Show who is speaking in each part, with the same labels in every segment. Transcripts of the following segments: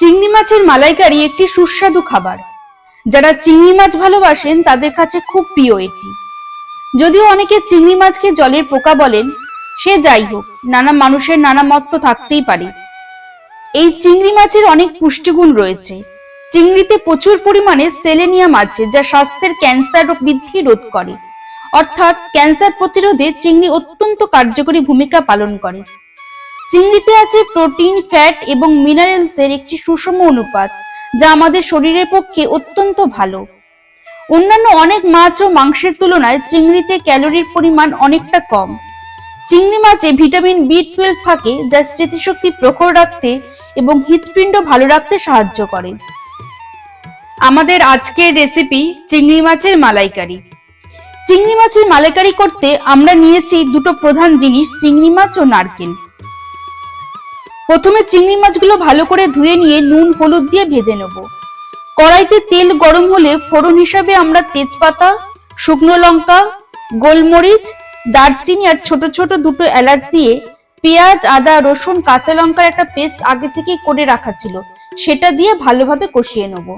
Speaker 1: চিংড়ি মাছের মালাইকারি একটি সুস্বাদু খাবার। যারা চিংড়ি মাছ ভালোবাসেন, তাদের কাছে খুব প্রিয় এটি। যদিও অনেকে চিংড়ি মাছকে জলের পোকা বলেন, সে যাই হোক, নানা মানুষের নানা মত তো থাকতেই পারে। এই চিংড়ি মাছের অনেক পুষ্টিগুণ রয়েছে। চিংড়িতে প্রচুর পরিমাণে সেলেনিয়াম আছে, যা স্বাস্থ্যের ক্যান্সার রোগ বৃদ্ধি রোধ করে। অর্থাৎ ক্যান্সার প্রতিরোধে চিংড়ি অত্যন্ত কার্যকরী ভূমিকা পালন করে। চিংড়িতে আছে প্রোটিন, ফ্যাট এবং মিনারেলসের একটি সুষম অনুপাত, যা আমাদের শরীরের পক্ষে অত্যন্ত ভালো। অন্যান্য অনেক মাছ ও মাংসের তুলনায় চিংড়িতে ক্যালোরির পরিমাণ অনেকটা কম। চিংড়ি মাছে ভিটামিন বি টুয়েলভ থাকে, যা স্মৃতিশক্তি প্রখর রাখতে এবং হৃৎপিণ্ড ভালো রাখতে সাহায্য করে। আমাদের আজকের রেসিপি চিংড়ি মাছের মালাইকারি। চিংড়ি মাছের মালাইকারি করতে আমরা নিয়েছি দুটো প্রধান জিনিস, চিংড়ি মাছ ও নারকেল। প্রথমে চিংড়ি মাছগুলো ভালো করে ধুয়ে নিয়ে নুন, হলুদ দিয়ে ভেজে নেব। কড়াইতে তেল গরম হলে ফোড়ন হিসাবে আমরা তেজপাতা, শুকনো লঙ্কা, গোলমরিচ, দারচিনি আর ছোট ছোট দুটো এলাচ দিয়ে পেঁয়াজ, আদা, রসুন, কাঁচা লঙ্কার একটা পেস্ট আগে থেকে করে রাখা ছিল। সেটা দিয়ে ভালোভাবে কষিয়ে নেব।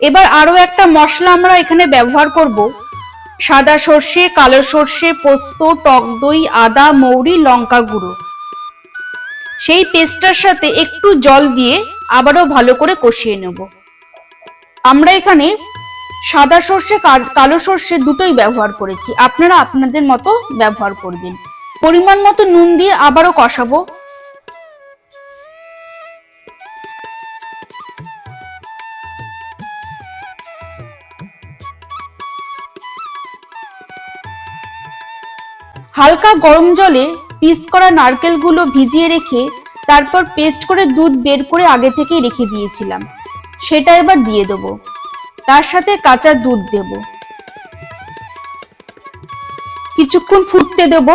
Speaker 1: এবার আরও একটা মশলা আমরা এখানে ব্যবহার করব। সাদা সর্ষে, কালো সর্ষে, পোস্ত, টক দই, আদা, মৌরি লঙ্কা গুঁড়ো। সেই পেস্টটার সাথে একটু জল দিয়ে আবারও ভালো করে কষিয়ে নেব। আমরা এখানে সাদা সর্ষে কালো সর্ষে দুটোই ব্যবহার করেছি। আপনারা আপনাদের মতো ব্যবহার করবেন। পরিমাণ মতো নুন দিয়ে আবারও কষাবো। হালকা গরম জলে পিস করা নারকেলগুলো ভিজিয়ে রেখে তারপর পেস্ট করে দুধ বের করে আগে থেকেই রেখে দিয়েছিলাম। সেটা এবার দিয়ে দেব। তার সাথে কাঁচা দুধ দেব। কিছুক্ষণ ফুটতে দেব।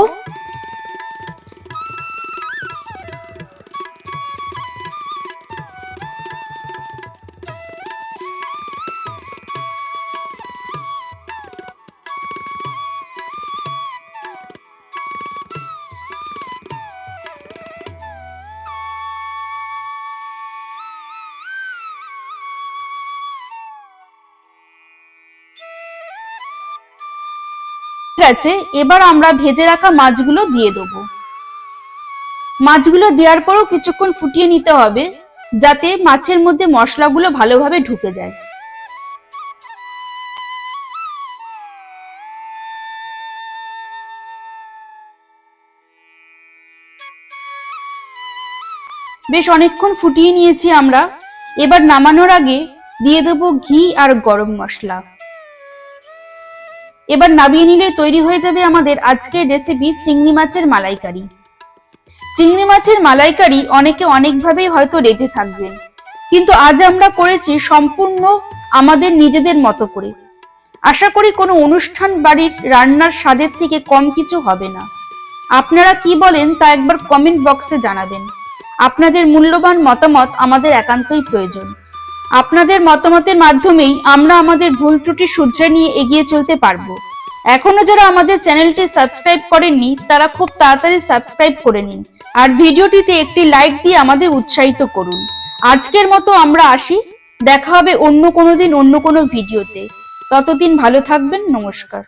Speaker 1: আছে, এবার আমরা ভেজে রাখা মাছগুলো দিয়ে দেবো। মাছগুলো দেওয়ার পরও কিছুক্ষণ ফুটিয়ে নিতে হবে, যাতে মাছের মধ্যে মশলাগুলো ভালোভাবে ঢুকে যায়। বেশ অনেকক্ষণ ফুটিয়ে নিয়েছি আমরা। এবার নামানোর আগে দিয়ে দেবো ঘি আর গরম মশলা। এবার নামিয়ে নিলে তৈরি হয়ে যাবে আমাদের আজকের রেসিপি চিংড়ি মাছের মালাইকারি। চিংড়ি মাছের মালাইকারি অনেকে অনেকভাবেই হয়তো রেঁধে থাকবেন। কিন্তু আজ আমরা করেছি সম্পূর্ণ আমাদের নিজেদের মতো করে। আশা করি কোনো অনুষ্ঠান বাড়ির রান্নার স্বাদের থেকে কম কিছু হবে না। আপনারা কি বলেন তা একবার কমেন্ট বক্সে জানাবেন। আপনাদের মূল্যবান মতামত আমাদের একান্তই প্রয়োজন। আপনাদের মতামতের মাধ্যমেই আমরা আমাদের ভুল ত্রুটি শুধরে নিয়ে এগিয়ে চলতে পারব। এখনও যারা আমাদের চ্যানেলটি সাবস্ক্রাইব করেননি, তারা খুব তাড়াতাড়ি সাবস্ক্রাইব করে নিন। আর ভিডিওটিতে একটি লাইক দিয়ে আমাদের উৎসাহিত করুন। আজকের মতো আমরা আসি। দেখা হবে অন্য কোনো দিন অন্য কোনো ভিডিওতে। ততদিন ভালো থাকবেন। নমস্কার।